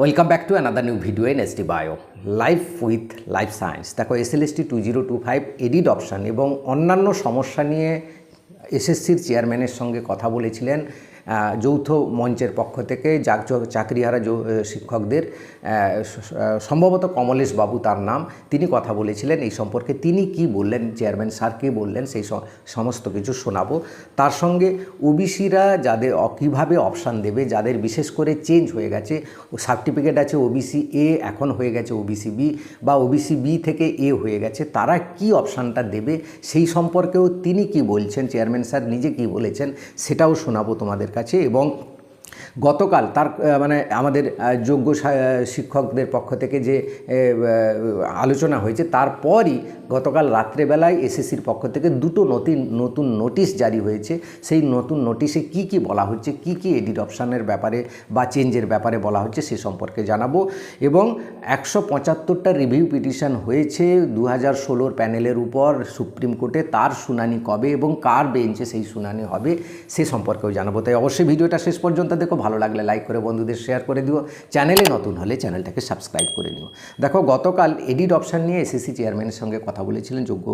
Welcome back to another new video in ST bio life with life science দেখো SLST two zero two five added option এবং অন্যান্য সমস্যা নিয়ে এসএসসির চেয়ারম্যানের সঙ্গে কথা বলেছিলেন। যৌথ মঞ্চের পক্ষ থেকে চাক- চাকরিহারা শিক্ষকদের সম্ভবত কমলেশ বাবু তার নাম, তিনি কথা বলেছিলেন এই সম্পর্কে। তিনি কি বললেন, চেয়ারম্যান স্যার কী বললেন, সেই সমস্ত কিছু শোনাবো। তার সঙ্গে ওবিসিরা যাদের কীভাবে অপশান দেবে, যাদের বিশেষ করে চেঞ্জ হয়ে গেছে সার্টিফিকেট আছে ওবিসি এ, এখন হয়ে গেছে ওবিসি বি, বা ওবিসি বি থেকে এ হয়ে গেছে, তারা কি অপশানটা দেবে, সেই সম্পর্কেও তিনি কি বলছেন, চেয়ারম্যান স্যার নিজে কি বলেছেন, সেটাও শোনাবো তোমাদের কাছে এবং গতকাল তার মানে আমাদের যোগ্য শিক্ষকদের পক্ষ থেকে যে আলোচনা হয়েছে, তারপরই গতকাল রাত্রেবেলায় এসএসসির পক্ষ থেকে দুটো নতুন নতুন নোটিশ জারি হয়েছে। সেই নতুন নোটিশে কি কি বলা হচ্ছে, কি কি এডিট অপশানের ব্যাপারে বা চেঞ্জের ব্যাপারে বলা হচ্ছে সে সম্পর্কে জানাব। এবং একশো পঁচাত্তরটা রিভিউ পিটিশন হয়েছে দু হাজার ষোলোর প্যানেলের উপর সুপ্রিম কোর্টে, তার শুনানি কবে এবং কার বেঞ্চে সেই শুনানি হবে সে সম্পর্কেও জানাব। তাই অবশ্যই ভিডিওটা শেষ পর্যন্ত দেখো ভালো লাগলে লাইক করে বন্ধুদের শেয়ার করে দিও। চ্যানেলে নতুন হলে চ্যানেলটাকে সাবস্ক্রাইব করে নিও। দেখো, গতকাল এডিট অপশান নিয়ে এসএসসি চেয়ারম্যানের সঙ্গে কথা বলেছিলেন যোগ্য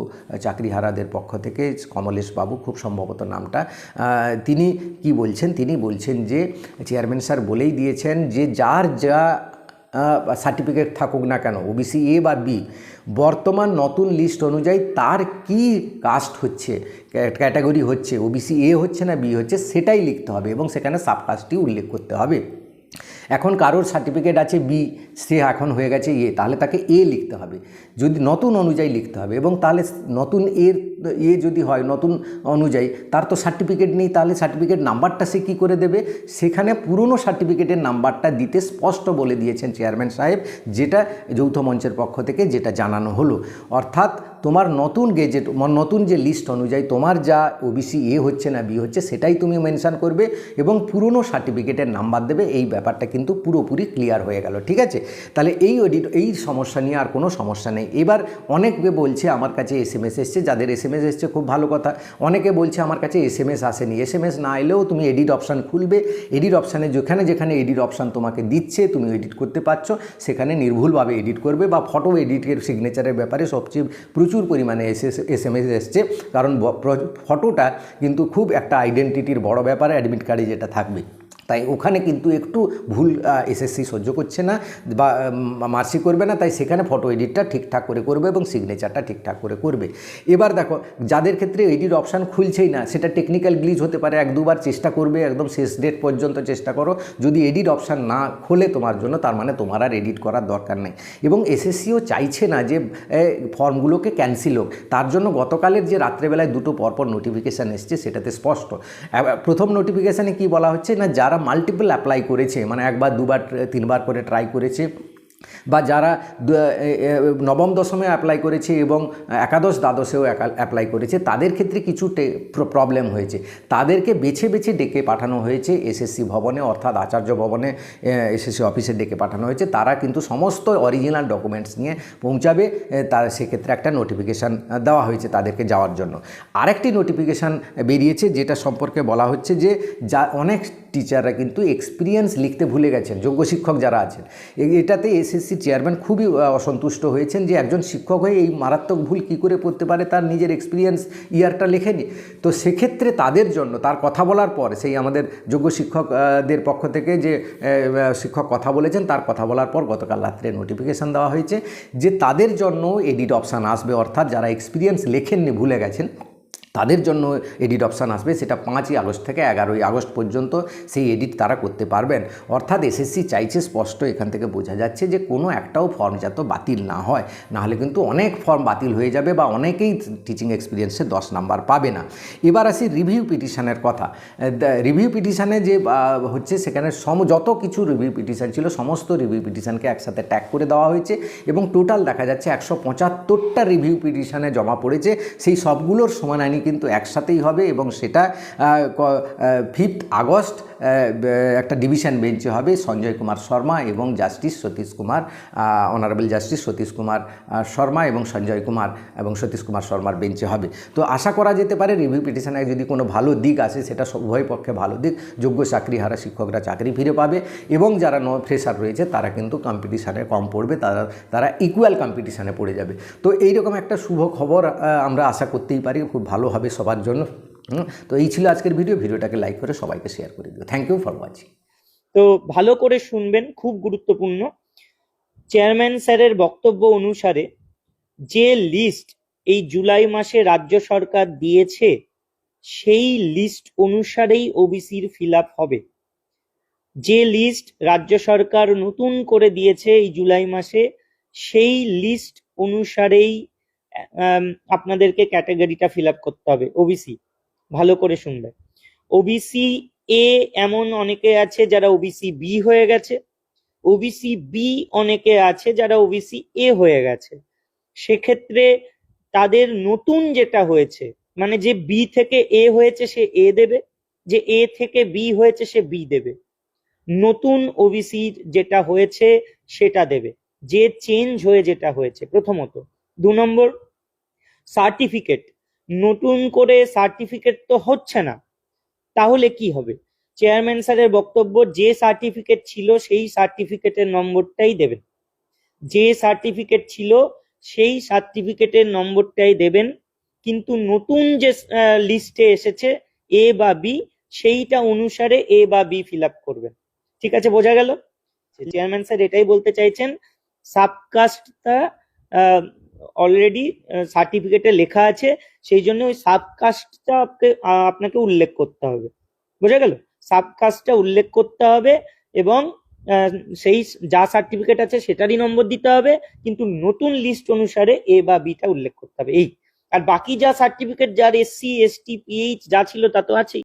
চাকরিহারাদের পক্ষ থেকে। কমলেশ বাবু খুব সম্ভবত নামটা। তিনি কি বলছেন? তিনি বলছেন যে চেয়ারম্যান স্যার বলেই দিয়েছেন যে, যার যা সার্টিফিকেট থাকুক না কেন ওবিসি এ বা বি বর্তমান নতুন লিস্ট অনুযায়ী তার কি কাস্ট হচ্ছে ক্যাটাগরি হচ্ছে ওবিসি এ হচ্ছে না বি হচ্ছে, সেটাই লিখতে হবে এবং সেখানে সাবকাস্টটি উল্লেখ করতে হবে। এখন কারোর সার্টিফিকেট আছে বি সে এখন হয়ে গেছে এ, তাহলে তাকে এ লিখতে হবে। যদি নতুন অনুযায়ী লিখতে হবে এবং তাহলে নতুন এর, এ যদি হয় নতুন অনুযায়ী, তার তো সার্টিফিকেট নেই, তাহলে সার্টিফিকেট নাম্বারটা সে কী করে দেবে? সেখানে পুরনো সার্টিফিকেটের নাম্বারটা দিতে স্পষ্ট বলে দিয়েছেন চেয়ারম্যান সাহেব, যেটা যৌথ মঞ্চের পক্ষ থেকে যেটা জানানো হলো। অর্থাৎ তোমার নতুন গেজেট নতুন যে লিস্ট অনুযায়ী তোমার যা ওবিসি এ হচ্ছে না বি হচ্ছে, সেটাই তুমি মেনশান করবে এবং পুরনো সার্টিফিকেটের নাম্বার দেবে, এই ব্যাপারটা কিন্তু পুরোপুরি ক্লিয়ার হয়ে গেল, ঠিক আছে? তাহলে এই অডিট এই সমস্যা নিয়ে আর কোনো সমস্যা নেই। এবার অনেকে বলছে আমার কাছে এস এম এস এসছে, যাদের এস এম এস এসছে খুব ভালো কথা। অনেকে বলছে আমার কাছে এস এম এস আসেনি। এস এম এস না এলেও তুমি এডিট অপশান খুলবে। এডিট অপশানে যেখানে যেখানে এডিট অপশান তোমাকে দিচ্ছে, তুমি এডিট করতে পারছ। সেখানে নির্ভুলভাবে এডিট করবে বা ফটো এডিটের সিগনেচারের ব্যাপারে সবচেয়ে প্রচুর পরিমাণে এস এস এম এস এসছে কারণ ফটোটা কিন্তু খুব একটা আইডেন্টিটির বড় ব্যাপার অ্যাডমিট কার্ডে যেটা থাকবে। তাই ওখানে কিন্তু একটু ভুল এসএসসি সহ্য করছে না বা মার্সি করবে না, তাই সেখানে ফটো এডিটটা ঠিকঠাক করে করবে এবং সিগনেচারটা ঠিকঠাক করে করবে। এবার দেখো, যাদের ক্ষেত্রে এডিট অপশান খুলছেই না, সেটা টেকনিক্যাল গ্লিচ হতে পারে, এক দুবার চেষ্টা করবে, একদম শেষ ডেট পর্যন্ত চেষ্টা করো। যদি এডিট অপশান না খোলে তোমার জন্য, তার মানে তোমার আর এডিট করার দরকার নেই। এবং এসএসসিও চাইছে না যে ফর্মগুলোকে ক্যান্সেল হোক। তার জন্য গতকালের যে রাত্রেবেলায় দুটো পরপর নোটিফিকেশান এসছে, সেটাতে স্পষ্ট। প্রথম নোটিফিকেশানে কি বলা হচ্ছে না, যারা মাল্টিপল অ্যাপ্লাই করেছে মানে একবার দুবার তিনবার করে ট্রাই করেছে। বা যারা নবম দশমে অ্যাপ্লাই করেছে এবং একাদশ দ্বাদশেও অ্যাপ্লাই করেছে, তাদের ক্ষেত্রে কিছু প্রবলেম হয়েছে। তাদেরকে বেছে বেছে ডেকে পাঠানো হয়েছে এসএসসি ভবনে, অর্থাৎ আচার্য ভবনে এসএসসি অফিসে ডেকে পাঠানো হয়েছে। তারা কিন্তু সমস্ত অরিজিনাল ডকুমেন্টস নিয়ে পৌঁছাবে তার সেক্ষেত্রে একটা নোটিফিকেশান দেওয়া হয়েছে তাদেরকে যাওয়ার জন্য। আরেকটি নোটিফিকেশান বেরিয়েছে, যেটা সম্পর্কে বলা হচ্ছে যে, যা, অনেক টিচাররা কিন্তু এক্সপিরিয়েন্স লিখতে ভুলে গেছেন, যোগ্য শিক্ষক যারা আছেন। এটাতে এসএসসি চেয়ারম্যান খুবই অসন্তুষ্ট হয়েছেন যে একজন শিক্ষক হয়ে এই মারাত্মক ভুল কী করে পড়তে পারে তার নিজের এক্সপিরিয়েন্স ইয়ারটা লেখেনি। তো সেক্ষেত্রে তাদের জন্য, তার কথা বলার পর, সেই আমাদের যোগ্য শিক্ষকদের পক্ষ থেকে যে শিক্ষক কথা বলেছেন, তার কথা বলার পর গতকাল রাত্রে নোটিফিকেশান দেওয়া হয়েছে যে তাদের জন্য এডিট অপশান আসবে। অর্থাৎ যারা এক্সপিরিয়েন্স লেখেননি, ভুলে গেছেন তাদের জন্য এডিট অপশান আসবে, সেটা পাঁচই আগস্ট থেকে এগারোই আগস্ট পর্যন্ত সেই এডিট তারা করতে পারবেন। অর্থাৎ এসএসসি চাইছে স্পষ্ট এখান থেকে বোঝা যাচ্ছে যে কোনো একটাও ফর্ম যাতে বাতিল না হয় নাহলে কিন্তু অনেক ফর্ম বাতিল হয়ে যাবে বা অনেকেই টিচিং এক্সপিরিয়েন্সে দশ নাম্বার পাবে না। এবার আসি রিভিউ পিটিশানের কথা। রিভিউ পিটিশানে যে হচ্ছে সেখানে সম, যত কিছু রিভিউ পিটিশান ছিল, সমস্ত রিভিউ পিটিশানকে একসাথে ট্যাগ করে দেওয়া হয়েছে এবং টোটাল দেখা যাচ্ছে একশো পঁচাত্তরটা রিভিউ পিটিশানে জমা পড়েছে। সেই সবগুলোর সমানানি কিন্তু একসাথেই হবে এবং সেটা ফিফথ আগস্ট একটা ডিভিশন বেঞ্চে হবে সঞ্জয় কুমার শর্মা এবং justice Satish Kumar honourable justice Satish Kumar Sharma এবং সঞ্জয় কুমার এবং সতীশ কুমার শর্মার বেঞ্চে হবে। তো আশা করা যেতে পারে রিভিউ পিটিশনে যদি কোনো ভালো দিক আসে, সেটা উভয় পক্ষে ভালো দিক। যোগ্য চাকরিহারা শিক্ষকরা চাকরি ফিরে পাবে এবং যারা ন ফ্রেশার রয়েছে, তারা কিন্তু কম্পিটিশানে কম পড়বে, তারা তারা ইকুয়াল কম্পিটিশানে পড়ে যাবে। তো এইরকম একটা শুভ খবর আমরা আশা করতেই পারি, খুব ভালো হবে সবার জন্য। তো এই ছিল আজকের ভিডিও ভিডিওটাকে লাইক করে সবাইকে শেয়ার করে দিও। থ্যাংক ইউ ফর ওয়াচিং তো ভালো করে শুনবেন, খুব গুরুত্বপূর্ণ। চেয়ারম্যান স্যারের বক্তব্য অনুসারে যে লিস্ট এই জুলাই মাসে রাজ্য সরকার দিয়েছে, সেই লিস্ট অনুসারেই ওবিসির ফিল হবে। যে লিস্ট রাজ্য সরকার নতুন করে দিয়েছে এই জুলাই মাসে, সেই লিস্ট অনুসারেই আপনাদেরকে ক্যাটাগরিটা ফিল আপ করতে হবে ওবিসি ভালো করে শুনবে। ওবিসি এ এমন অনেকে আছে যারা ওবিসি বি হয়ে গেছে। ওবিসি বি অনেকে আছে যারা ওবিসি এ হয়ে গেছে। সেক্ষেত্রে তাদের নতুন যেটা হয়েছে মানে যে বি থেকে এ হয়েছে সে এ দেবে, যে এ থেকে বি হয়েছে সে বি দেবে। নতুন ওবিসির যেটা হয়েছে সেটা দেবে, যে চেঞ্জ হয়ে যেটা হয়েছে, প্রথমত। দু নম্বর সার্টিফিকেট নতুন করে সার্টিফিকেট তো হচ্ছে না। তাহলে কি হবে? চেয়ারম্যান স্যারের বক্তব্য যে সার্টিফিকেট ছিল সেই সার্টিফিকেটের নম্বরটাই দেবেন। যে সার্টিফিকেট ছিল সেই সার্টিফিকেটের নম্বরটাই দেবেন। কিন্তু নতুন যে লিস্টে এসেছে এ বা বি সেইটা অনুসারে এ বা বি ফিল আপ করবেন। ঠিক আছে বোঝা গেল? চেয়ারম্যান স্যার এটাই বলতে চাইছেন সাবকাস্টটা অলরেডি সার্টিফিকেটে লেখা আছে, সেই জন্য ওই সাবকাস্টটা আপনাকে উল্লেখ করতে হবে। বোঝা গেল? সাবকাস্টটা উল্লেখ করতে হবে এবং সেই যা সার্টিফিকেট আছে সেটারই নম্বর দিতে হবে, কিন্তু নতুন লিস্ট অনুসারে এ বা বিটা উল্লেখ করতে হবে। এই। আর বাকি যা সার্টিফিকেট যার এসসি এসটি পিএইচ যা ছিল তা তো আছেই।